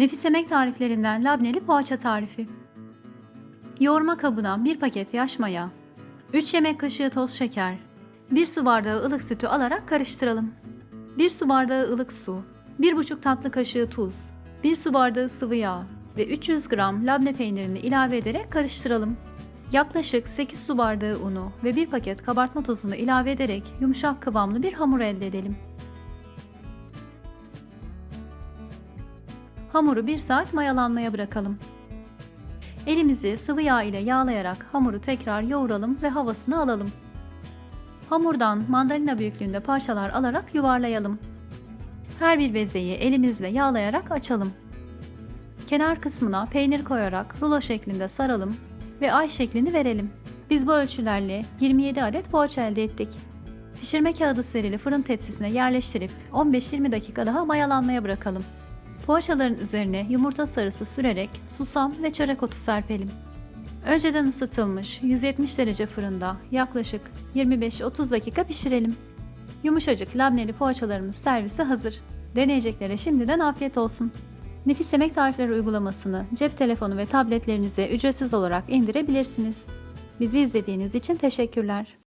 Nefis yemek tariflerinden labneli poğaça tarifi. Yoğurma kabına 1 paket yaş maya, 3 yemek kaşığı toz şeker, 1 su bardağı ılık sütü alarak karıştıralım. 1 su bardağı ılık su, 1,5 tatlı kaşığı tuz, 1 su bardağı sıvı yağ ve 300 gram labne peynirini ilave ederek karıştıralım. Yaklaşık 8 su bardağı unu ve 1 paket kabartma tozunu ilave ederek yumuşak kıvamlı bir hamur elde edelim. Hamuru 1 saat mayalanmaya bırakalım. Elimizi sıvı yağ ile yağlayarak hamuru tekrar yoğuralım ve havasını alalım. Hamurdan mandalina büyüklüğünde parçalar alarak yuvarlayalım. Her bir bezeyi elimizle yağlayarak açalım. Kenar kısmına peynir koyarak rulo şeklinde saralım ve ay şeklini verelim. Biz bu ölçülerle 27 adet poğaça elde ettik. Pişirme kağıdı serili fırın tepsisine yerleştirip 15-20 dakika daha mayalanmaya bırakalım. Poğaçaların üzerine yumurta sarısı sürerek susam ve çörek otu serpelim. Önceden ısıtılmış 170 derece fırında yaklaşık 25-30 dakika pişirelim. Yumuşacık labneli poğaçalarımız servise hazır. Deneyeceklere şimdiden afiyet olsun. Nefis Yemek Tarifleri uygulamasını cep telefonu ve tabletlerinize ücretsiz olarak indirebilirsiniz. Bizi izlediğiniz için teşekkürler.